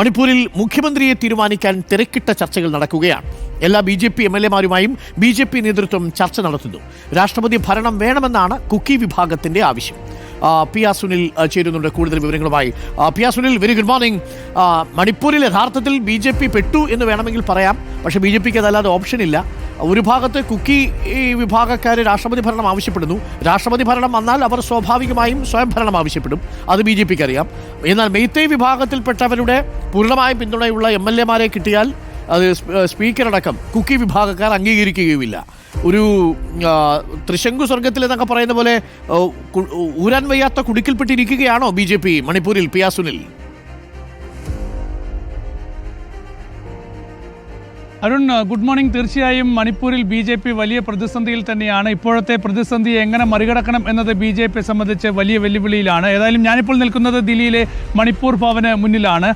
മണിപ്പൂരിൽ മുഖ്യമന്ത്രിയെ തീരുമാനിക്കാൻ തിരക്കിട്ട ചർച്ചകൾ നടക്കുകയാണ്. എല്ലാ B J P M L എമാരുമായും B J P നേതൃത്വം ചർച്ച നടത്തുന്നു. രാഷ്ട്രപതി ഭരണം വേണമെന്നാണ് കുക്കി വിഭാഗത്തിന്റെ ആവശ്യം. പി സുനിൽ ചേരുന്നുണ്ട് കൂടുതൽ വിവരങ്ങളുമായി. P R Sunil very good morning മണിപ്പൂരിൽ യഥാർത്ഥത്തിൽ ബി ജെ പി പെട്ടു എന്ന് വേണമെങ്കിൽ പറയാം. പക്ഷേ ബി ജെ പിക്ക് അതല്ലാതെ ഓപ്ഷൻ ഇല്ല. ഒരു ഭാഗത്ത് കുക്കി വിഭാഗക്കാർ രാഷ്ട്രപതി ഭരണം ആവശ്യപ്പെടുന്നു. രാഷ്ട്രപതി ഭരണം വന്നാൽ അവർ സ്വാഭാവികമായും സ്വയം ഭരണം ആവശ്യപ്പെടും. അത് ബി ജെ പിക്ക് അറിയാം. എന്നാൽ മെയ്ത്തേ വിഭാഗത്തിൽപ്പെട്ടവരുടെ പൂർണമായ പിന്തുണയുള്ള എം എൽ എമാരെ കിട്ടിയാൽ അത് സ്പ- സ്പീക്കറടക്കം കുക്കി വിഭാഗക്കാർ അംഗീകരിക്കുകയുമില്ല. ഒരു തൃശങ്കു സ്വർഗത്തിൽ എന്നൊക്കെ പറയുന്ന പോലെ ഊരാൻ വയ്യാത്ത കുടുക്കിൽപ്പെട്ടിരിക്കുകയാണോ ബി ജെ പി മണിപ്പൂരിൽ പിയാസുനിൽ? Arun good morning. തീർച്ചയായും മണിപ്പൂരിൽ ബി ജെ പി വലിയ പ്രതിസന്ധിയിൽ തന്നെയാണ്. ഇപ്പോഴത്തെ പ്രതിസന്ധി എങ്ങനെ മറികടക്കണം എന്നത് ബി ജെ പി സംബന്ധിച്ച് വലിയ വെല്ലുവിളിയിലാണ്. ഏതായാലും ഞാനിപ്പോൾ നിൽക്കുന്നത് ദില്ലിയിലെ മണിപ്പൂർ ഭവന് മുന്നിലാണ്.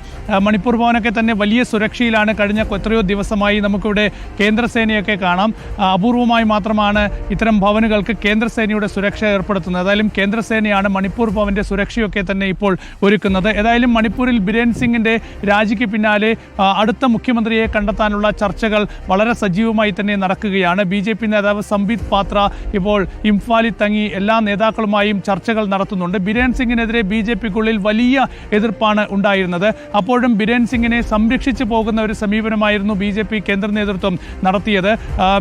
മണിപ്പൂർ ഭവനൊക്കെ തന്നെ വലിയ സുരക്ഷയിലാണ്. കഴിഞ്ഞ എത്രയോ ദിവസമായി നമുക്കിവിടെ കേന്ദ്രസേനയൊക്കെ കാണാം. അപൂർവമായി മാത്രമാണ് ഇത്തരം ഭവനുകൾക്ക് കേന്ദ്രസേനയുടെ സുരക്ഷ ഏർപ്പെടുത്തുന്നത്. ഏതായാലും കേന്ദ്രസേനയാണ് മണിപ്പൂർ ഭവന്റെ സുരക്ഷയൊക്കെ തന്നെ ഇപ്പോൾ ഒരുക്കുന്നത്. ഏതായാലും മണിപ്പൂരിൽ ബിരേൻ സിംഗിന്റെ രാജിക്ക് പിന്നാലെ അടുത്ത മുഖ്യമന്ത്രിയെ കണ്ടെത്താനുള്ള ചർച്ചകൾ വളരെ സജീവമായി തന്നെ നടക്കുകയാണ്. ബി ജെ പി നേതാവ് സംബിത് പാത്ര ഇപ്പോൾ ഇംഫാലിൽ തങ്ങി എല്ലാ നേതാക്കളുമായും ചർച്ചകൾ നടത്തുന്നുണ്ട്. ബിരേൻ സിംഗിനെതിരെ ബി ജെ പിക്കുള്ളിൽ വലിയ എതിർപ്പാണ് ഉണ്ടായിരുന്നത്. അപ്പോഴും ബിരേൻ സിംഗിനെ സംരക്ഷിച്ചു പോകുന്ന ഒരു സമീപനമായിരുന്നു ബി ജെ പി കേന്ദ്ര നേതൃത്വം നടത്തിയത്.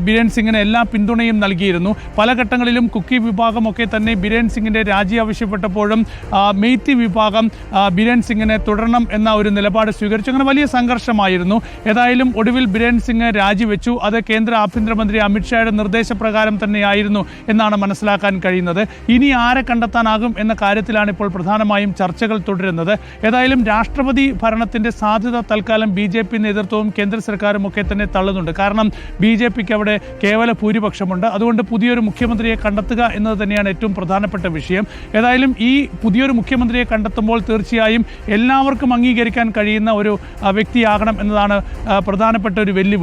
ബിരേൻ സിംഗിന് എല്ലാ പിന്തുണയും നൽകിയിരുന്നു. പല ഘട്ടങ്ങളിലും കുക്കി വിഭാഗമൊക്കെ തന്നെ ബിരേൻ സിംഗിന്റെ രാജി ആവശ്യപ്പെട്ടപ്പോഴും മെയ്ത്തി വിഭാഗം ബിരേൻ സിംഗിനെ തുടരണം എന്ന ഒരു നിലപാട് സ്വീകരിച്ചു. അങ്ങനെ വലിയ സംഘർഷമായിരുന്നു. ഏതായാലും ഒടുവിൽ ബിരേൻ സിംഗ് രാജിവെച്ചു. അത് കേന്ദ്ര ആഭ്യന്തരമന്ത്രി അമിത്ഷായുടെ നിർദ്ദേശപ്രകാരം തന്നെയായിരുന്നു എന്നാണ് മനസ്സിലാക്കാൻ കഴിയുന്നത്. ഇനി ആരെ കണ്ടെത്താനാകും എന്ന കാര്യത്തിലാണ് ഇപ്പോൾ പ്രധാനമായും ചർച്ചകൾ തുടരുന്നത്. ഏതായാലും രാഷ്ട്രപതി ഭരണത്തിന്റെ സാധ്യത തൽക്കാലം ബി ജെ പി നേതൃത്വവും കേന്ദ്ര സർക്കാരും ഒക്കെ തന്നെ തള്ളുന്നുണ്ട്. കാരണം ബി ജെ പിക്ക് അവിടെ കേവല ഭൂരിപക്ഷമുണ്ട്. അതുകൊണ്ട് പുതിയൊരു മുഖ്യമന്ത്രിയെ കണ്ടെത്തുക എന്നത് തന്നെയാണ് ഏറ്റവും പ്രധാനപ്പെട്ട വിഷയം. ഏതായാലും ഈ പുതിയൊരു മുഖ്യമന്ത്രിയെ കണ്ടെത്തുമ്പോൾ തീർച്ചയായും എല്ലാവർക്കും അംഗീകരിക്കാൻ കഴിയുന്ന ഒരു വ്യക്തിയാകണം എന്നതാണ് പ്രധാനപ്പെട്ട ഒരു വെല്ലുവിളി.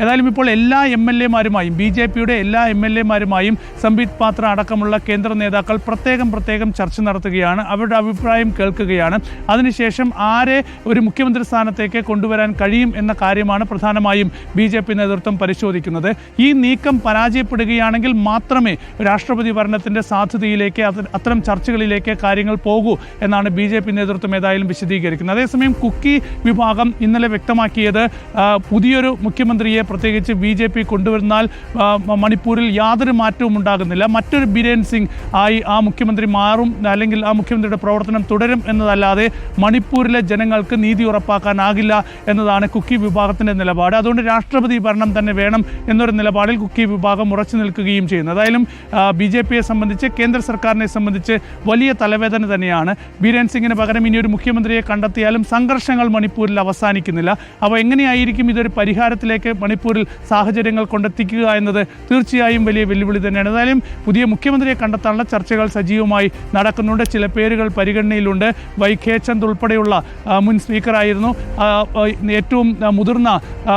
ഏതായാലും ഇപ്പോൾ എല്ലാ എം എൽ എമാരുമായും ബി ജെ പിയുടെ എല്ലാ എം എൽ എമാരുമായും സംബിത് പാത്ര അടക്കമുള്ള കേന്ദ്ര നേതാക്കൾ പ്രത്യേകം പ്രത്യേകം ചർച്ച നടത്തുകയാണ് അവരുടെ അഭിപ്രായം കേൾക്കുകയാണ്. അതിനുശേഷം ആരെ ഒരു മുഖ്യമന്ത്രി സ്ഥാനത്തേക്ക് കൊണ്ടുവരാൻ കഴിയും എന്ന കാര്യമാണ് പ്രധാനമായും ബി ജെ പി നേതൃത്വം പരിശോധിക്കുന്നത്. ഈ നീക്കം പരാജയപ്പെടുകയാണെങ്കിൽ മാത്രമേ രാഷ്ട്രപതി ഭരണത്തിന്റെ സാധ്യതയിലേക്ക് അത് അത്തരം ചർച്ചകളിലേക്ക് കാര്യങ്ങൾ പോകൂ എന്നാണ് ബി ജെ പി നേതൃത്വം ഏതായാലും വിശദീകരിക്കുന്നത്. അതേസമയം കുക്കി വിഭാഗം ഇന്നലെ വ്യക്തമാക്കിയത് പുതിയൊരു പുതിയൊരു മുഖ്യമന്ത്രിയെ പ്രത്യേകിച്ച് ബി ജെ പി കൊണ്ടുവരുന്നാൽ മണിപ്പൂരിൽ യാതൊരു മാറ്റവും ഉണ്ടാകുന്നില്ല. മറ്റൊരു ബിരേൻ സിംഗ് ആയി ആ മുഖ്യമന്ത്രി മാറും അല്ലെങ്കിൽ ആ മുഖ്യമന്ത്രിയുടെ പ്രവർത്തനം തുടരും എന്നതല്ലാതെ മണിപ്പൂരിലെ ജനങ്ങൾക്ക് നീതി ഉറപ്പാക്കാനാകില്ല എന്നതാണ് കുക്കി വിഭാഗത്തിന്റെ നിലപാട്. അതുകൊണ്ട് രാഷ്ട്രപതി ഭരണം തന്നെ വേണം എന്നൊരു നിലപാടിൽ കുക്കി വിഭാഗം ഉറച്ചു നിൽക്കുകയും ചെയ്യുന്നു. ഏതായാലും ബി ജെ പിയെ സംബന്ധിച്ച് കേന്ദ്ര സർക്കാരിനെ സംബന്ധിച്ച് വലിയ തലവേദന തന്നെയാണ്. ബിരൻ സിംഗിന് പകരം ഇനി ഒരു മുഖ്യമന്ത്രിയെ കണ്ടെത്തിയാലും സംഘർഷങ്ങൾ മണിപ്പൂരിൽ അവസാനിക്കുന്നില്ല. അപ്പോൾ എങ്ങനെയായിരിക്കും ഇതൊരു പരിഹാരത്തിലേക്ക് മണിപ്പൂരിൽ സാഹചര്യങ്ങൾ കൊണ്ടെത്തിക്കുക എന്നത് തീർച്ചയായും വലിയ വെല്ലുവിളി തന്നെയാണ്. ഏതായാലും പുതിയ മുഖ്യമന്ത്രിയെ കണ്ടെത്താനുള്ള ചർച്ചകൾ സജീവമായി നടക്കുന്നുണ്ട്. ചില പേരുകൾ പരിഗണനയിലുണ്ട്. വൈഖേച്ചന്ദ് ഉൾപ്പെടെയുള്ള മുൻ സ്പീക്കറായിരുന്നു. ഏറ്റവും മുതിർന്ന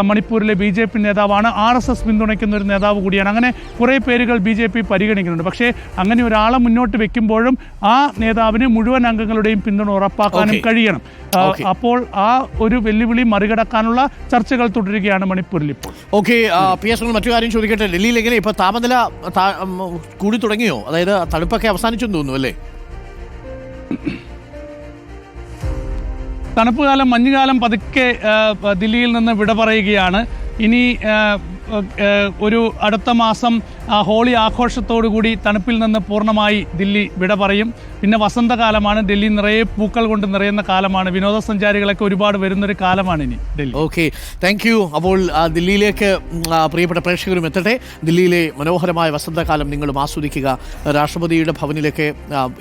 മണിപ്പൂരിലെ ബി ജെ പി നേതാവാണ്. ആർ എസ് എസ് പിന്തുണയ്ക്കുന്ന ഒരു നേതാവ് കൂടിയാണ്. അങ്ങനെ കുറേ പേരുകൾ ബി ജെ പി പരിഗണിക്കുന്നുണ്ട്. പക്ഷേ അങ്ങനെ ഒരാളെ മുന്നോട്ട് വെക്കുമ്പോഴും ആ നേതാവിന് മുഴുവൻ അംഗങ്ങളുടെയും പിന്തുണ ഉറപ്പാക്കാനും കഴിയണം. അപ്പോൾ ആ ഒരു വെല്ലുവിളി മറികടക്കാനുള്ള ചർച്ചകൾ തുടരുകയാണ് മണിപ്പൂരിൽ ഇപ്പോൾ ഓക്കെ പി എസ് മറ്റു കാര്യം ചോദിക്കട്ടെ. ഡൽഹിയിൽ എങ്ങനെ ഇപ്പൊ താപനില കൂടി തുടങ്ങിയോ? അതായത് തണുപ്പൊക്കെ അവസാനിച്ചെന്ന് തോന്നുന്നു അല്ലേ? തണുപ്പ് കാലം മഞ്ഞുകാലം പതുക്കെ ദില്ലിയിൽ നിന്ന് വിട പറയുകയാണ്. ഇനി ഒരു അടുത്ത മാസം ഹോളി ആഘോഷത്തോടു കൂടി തണുപ്പിൽ നിന്ന് പൂർണമായി ദില്ലി വിട പറയും. പിന്നെ വസന്തകാലമാണ്. ഡൽഹി നിറയെ പൂക്കൾ കൊണ്ട് നിറയുന്ന കാലമാണ്. വിനോദസഞ്ചാരികളൊക്കെ ഒരുപാട് വരുന്നൊരു കാലമാണ് ഇനി ഡൽഹി ഓക്കെ താങ്ക് യു അപ്പോൾ ദില്ലിയിലേക്ക് പ്രിയപ്പെട്ട പ്രേക്ഷകരും എത്തട്ടെ. ദില്ലിയിലെ മനോഹരമായ വസന്തകാലം നിങ്ങളും ആസ്വദിക്കുക. രാഷ്ട്രപതിയുടെ ഭവനിലേക്ക്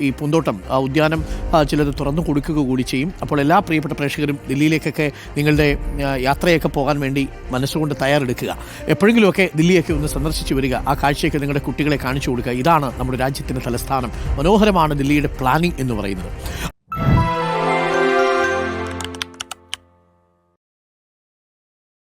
ഈ പൂന്തോട്ടം ഉദ്യാനം ചിലത് തുറന്നു കൊടുക്കുക കൂടി ചെയ്യും. അപ്പോൾ എല്ലാ പ്രിയപ്പെട്ട പ്രേക്ഷകരും ദില്ലിയിലേക്കൊക്കെ നിങ്ങളുടെ യാത്രയൊക്കെ പോകാൻ വേണ്ടി മനസ്സുകൊണ്ട് തയ്യാറെടുക്കുക. എപ്പോഴെങ്കിലുമൊക്കെ ദില്ലിയൊക്കെ ഒന്ന് സന്ദർശിച്ചു വരിക. ആ കാഴ്ചയൊക്കെ നിങ്ങളുടെ കുട്ടികളെ കാണിച്ചു കൊടുക്കുക. ഇതാണ് നമ്മുടെ രാജ്യത്തിന്റെ തലസ്ഥാനം. മനോഹരമാണ് ദില്ലിയുടെ പ്ലാനിംഗ് എന്ന് പറയുന്നത്.